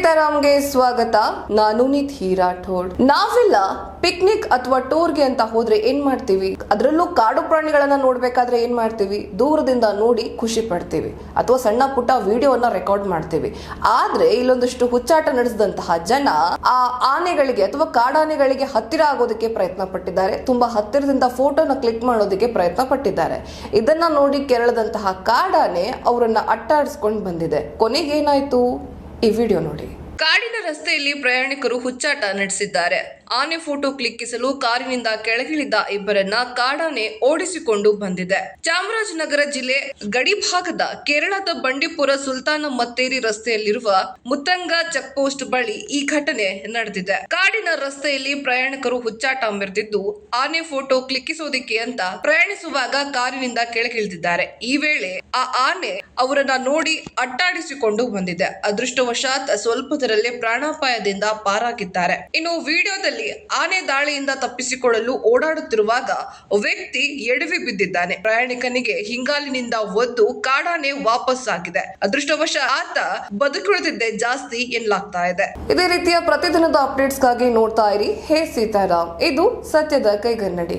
ಸೀತಾರಾಮ್ಗೆ ಸ್ವಾಗತ. ನಾನು ನಿಧಿ ರಾಠೋಡ್. ನಾವೆಲ್ಲ ಪಿಕ್ನಿಕ್ ಅಥವಾ ಟೂರ್ಗೆ ಅಂತ ಹೋದ್ರೆ ಏನ್ ಮಾಡ್ತೀವಿ? ಅದರಲ್ಲೂ ಕಾಡು ಪ್ರಾಣಿಗಳನ್ನ ನೋಡ್ಬೇಕಾದ್ರೆ ಏನ್ ಮಾಡ್ತೀವಿ? ದೂರದಿಂದ ನೋಡಿ ಖುಷಿ ಪಡ್ತೀವಿ. ಅಥವಾ ಸಣ್ಣ ಪುಟ್ಟ ವಿಡಿಯೋನ ರೆಕಾರ್ಡ್ ಮಾಡ್ತೀವಿ. ಆದ್ರೆ ಇಲ್ಲೊಂದಷ್ಟು ಹುಚ್ಚಾಟ ನಡೆಸಿದಂತಹ ಜನ ಆ ಆನೆಗಳಿಗೆ ಅಥವಾ ಕಾಡಾನೆಗಳಿಗೆ ಹತ್ತಿರ ಆಗೋದಕ್ಕೆ ಪ್ರಯತ್ನ ಪಟ್ಟಿದ್ದಾರೆ. ತುಂಬಾ ಹತ್ತಿರದಿಂದ ಫೋಟೋನ ಕ್ಲಿಕ್ ಮಾಡೋದಕ್ಕೆ ಪ್ರಯತ್ನ ಪಟ್ಟಿದ್ದಾರೆ. ಇದನ್ನ ನೋಡಿ ಕೆರಳದಂತಹ ಕಾಡಾನೆ ಅವರನ್ನ ಅಟ್ಟಾಡಿಸ್ಕೊಂಡು ಬಂದಿದೆ. ಕೊನೆಗೆ ಏನಾಯ್ತು? ಈ ವಿಡಿಯೋ ನೋಡಿ. ಕಾಡಿನ ರಸ್ತೆಯಲ್ಲಿ ಪ್ರಯಾಣಿಕರು ಹುಚ್ಚಾಟ ನಡೆಸಿದ್ದಾರೆ. ಆನೆ ಫೋಟೋ ಕ್ಲಿಕ್ಕಿಸಲು ಕಾರಿನಿಂದ ಕೆಳಗಿಳಿದ ಇಬ್ಬರನ್ನ ಕಾಡಾನೆ ಓಡಿಸಿಕೊಂಡು ಬಂದಿದೆ. ಚಾಮರಾಜನಗರ ಜಿಲ್ಲೆ ಗಡಿಭಾಗದ ಕೇರಳದ ಬಂಡೀಪುರ ಸುಲ್ತಾನ ಮತ್ತೇರಿ ರಸ್ತೆಯಲ್ಲಿರುವ ಮುತ್ತಂಗ ಚೆಕ್ ಪೋಸ್ಟ್ ಬಳಿ ಈ ಘಟನೆ ನಡೆದಿದೆ. ಕಾಡಿನ ರಸ್ತೆಯಲ್ಲಿ ಪ್ರಯಾಣಿಕರು ಹುಚ್ಚಾಟ ಮೆರೆದಿದ್ದು, ಆನೆ ಫೋಟೋ ಕ್ಲಿಕ್ಕಿಸೋದಿಕ್ಕೆ ಅಂತ ಪ್ರಯಾಣಿಸುವಾಗ ಕಾರಿನಿಂದ ಕೆಳಗಿಳಿದಿದ್ದಾರೆ. ಈ ವೇಳೆ ಆ ಆನೆ ಅವರನ್ನ ನೋಡಿ ಅಟ್ಟಾಡಿಸಿಕೊಂಡು ಬಂದಿದೆ. ಅದೃಷ್ಟವಶಾತ್ ಸ್ವಲ್ಪದರಲ್ಲೇ ಪ್ರಾಣಾಪಾಯದಿಂದ ಪಾರಾಗಿದ್ದಾರೆ. ಇನ್ನು ವಿಡಿಯೋದಲ್ಲಿ ಆನೆ ದಾಳಿಯಿಂದ ತಪ್ಪಿಸಿಕೊಳ್ಳಲು ಓಡಾಡುತ್ತಿರುವಾಗ ವ್ಯಕ್ತಿ ಎಡವಿ ಬಿದ್ದಿದ್ದಾನೆ. ಪ್ರಯಾಣಿಕನಿಗೆ ಹಿಂಗಾಲಿನಿಂದ ಒದ್ದು ಕಾಡಾನೆ ವಾಪಸ್ ಆಗಿದೆ. ಅದೃಷ್ಟವಶ ಆತ ಬದುಕುಳಿದಿದ್ದೆ ಜಾಸ್ತಿ ಎನ್ನಲಾಗ್ತಾ ಇದೆ. ಇದೇ ರೀತಿಯ ಪ್ರತಿದಿನದ ಅಪ್ಡೇಟ್ಸ್ಗಾಗಿ ನೋಡ್ತಾ ಇರಿ. ಹೇ ಸೀತಾರಾಮ್. ಇದು ಸತ್ಯದ ಕೈಗನ್ನಡಿ.